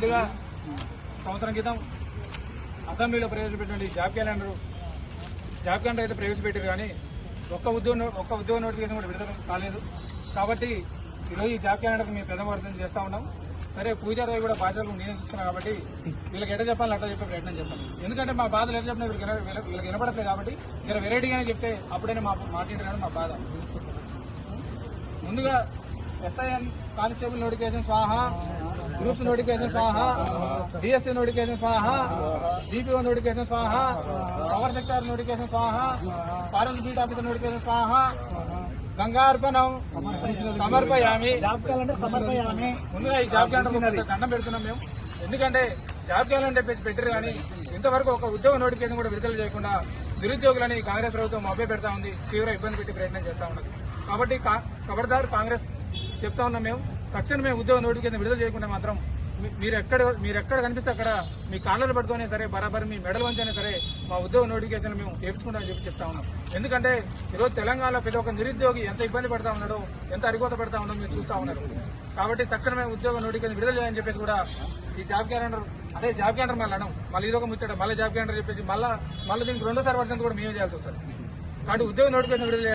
ముందుగా సంవత్సరం క్రితం అసెంబ్లీలో ప్రవేశపెట్టిన జాబ్ క్యాలెండర్ జాబ్ క్యాలెండర్ అయితే ప్రవేశపెట్టారు కానీ ఒక్క ఉద్యోగ ఒక్క ఉద్యోగ నోటిఫికేషన్ కూడా విడుదల కాలేదు. కాబట్టి ఈరోజు ఈ జాబ్ క్యాలెండర్కి మేము ప్రథమ చేస్తూ ఉన్నాం. సరే పూజారావు కూడా బాధ్యతలు నేను చూస్తున్నాను కాబట్టి వీళ్ళకి ఎట్లా చెప్పాలి అట్లా చెప్పే ప్రయత్నం చేస్తాం. ఎందుకంటే మా బాధలు ఎట్లా చెప్పినా వీళ్ళకి వీళ్ళకి వినపడట్లేదు కాబట్టి ఇలా వెరైటీగానే చెప్తే అప్పుడైనా మా మాట్లాడారు మా బాధ. ముందుగా ఎస్ఐఎన్ కానిస్టేబుల్ నోటిఫికేషన్ స్వాహా. గ్రూప్స్ నోటిఫికేషన్ స్వాహ డిఎస్సీ నోటిఫికేషన్ స్వాహ డిపిఓ నోటిఫికేషన్ స్వాహ పవర్ సెక్టార్ నోటిఫికేషన్ స్వాహ ఫారెస్ట్ బీట్ ఆఫీసర్ నోటిఫికేషన్ స్వాహ గంగార్పణం సమర్పయామి. జాబ్ క్యాలెండర్ సమర్పయామి. ముందుగా ఈ జాబ్ క్యాలెండర్ దండం పెడుతున్నాం మేము. ఎందుకంటే జాబ్ క్యాలెండర్ చెప్పేసి పెట్టారు కానీ ఇంతవరకు ఒక ఉద్యోగ నోటిఫికేషన్ కూడా విడుదల చేయకుండా నిరుద్యోగులని కాంగ్రెస్ ప్రభుత్వం అబ్బాయి పెడతా ఉంది తీవ్ర ఇబ్బంది పెట్టి ప్రయత్నం చేస్తా ఉన్నది. కాబట్టి కా- ఖబర్దార్ కాంగ్రెస్ చెప్తా ఉన్నాం మేము. తక్షణమే ఉద్యోగ నోటిఫికేషన్ విడుదల చేయకుండా మాత్రం మీరు ఎక్కడ మీరు ఎక్కడ కనిపిస్తే అక్కడ మీ కాళ్ళలు పట్టుకునే సరే బరాబర్ మీ మెడల్ వంచైనా సరే మా ఉద్యోగ నోటిఫికేషన్ మేము చేర్చుకుంటామని చెప్పి చెప్తా ఉన్నాం. ఎందుకంటే ఈరోజు తెలంగాణలో ప్రతి ఒక్క నిరుద్యోగి ఎంత ఇబ్బంది పడతా ఉన్నాడో ఎంత అరిగోత పడతా ఉన్నాడో మీరు చూస్తా ఉన్నారు. కాబట్టి తక్షణమే ఉద్యోగ నోటిఫికేషన్ విడుదల చేయని చెప్పేసి కూడా ఈ జాబ్ క్యాలెండర్ అదే జాబ్ క్యాలెండర్ మళ్ళీ అనం మళ్ళీ ఇదొక ముచ్చట. మళ్ళీ జాబ్ క్యాలెండర్ చెప్పేసి మళ్ళీ మళ్ళీ దీనికి రెండోసారి పడుతుంది కూడా మేమే చేయాల్సి వస్తుంది. కాబట్టి ఉద్యోగ నోటిఫికేషన్ విడుదల